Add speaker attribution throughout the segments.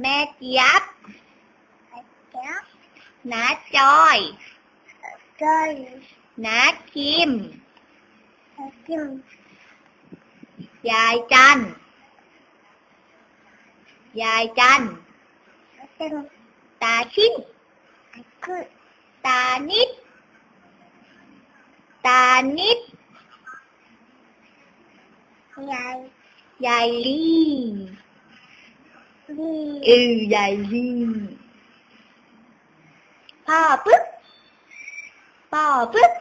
Speaker 1: แม่เจี๊ยบ
Speaker 2: แก้ว
Speaker 1: น้าจอย
Speaker 2: ก้อย
Speaker 1: น้าคิม
Speaker 2: กิม
Speaker 1: ยายจัน ยายจัน
Speaker 2: กิม
Speaker 1: ตาชิ้น
Speaker 2: คือ
Speaker 1: ตานิด ตานิด
Speaker 2: ยาย
Speaker 1: ยายลี่
Speaker 2: ดี
Speaker 1: เออยายลี่พ่อปึ๊กพ่อปึ๊ก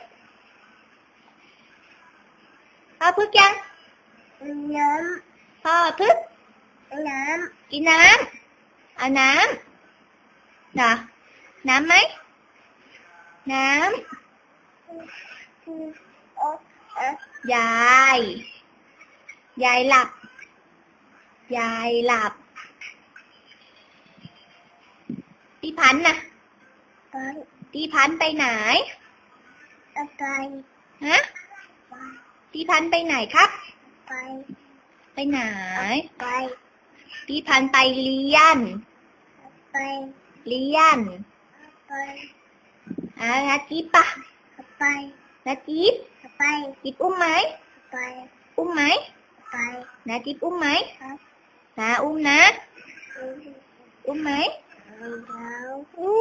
Speaker 1: พ่อปึ๊กยั ง
Speaker 2: น้
Speaker 1: พ่อปึ๊กำ
Speaker 2: น้
Speaker 1: กินน้ำเอาน้ำนะน้ำไหมน้ำ
Speaker 2: โอ๊ะำ
Speaker 1: ยายยายหลับยายหลับพี่พันธุ์นะ
Speaker 2: ไป
Speaker 1: พี่พันธุ์ไปไหน
Speaker 2: ไป
Speaker 1: ฮะพี่พันธุ์ไปไหนครับ
Speaker 2: ไป
Speaker 1: ไปไหน
Speaker 2: ไป
Speaker 1: พี่พันธุ์ไปเรียน
Speaker 2: ไป
Speaker 1: เรียน
Speaker 2: ไป
Speaker 1: อ่านาจิ๊บปะ
Speaker 2: ไป
Speaker 1: นาจิ๊บ
Speaker 2: ไป
Speaker 1: จิ๊บอุ้มไหม
Speaker 2: ไป
Speaker 1: อุ้มไหม
Speaker 2: ไป
Speaker 1: นาจิ๊บอุ้มไหม
Speaker 2: ครับ
Speaker 1: นาอุ้มนะ อุ้มไหม
Speaker 2: แล้ว
Speaker 1: อุ้ม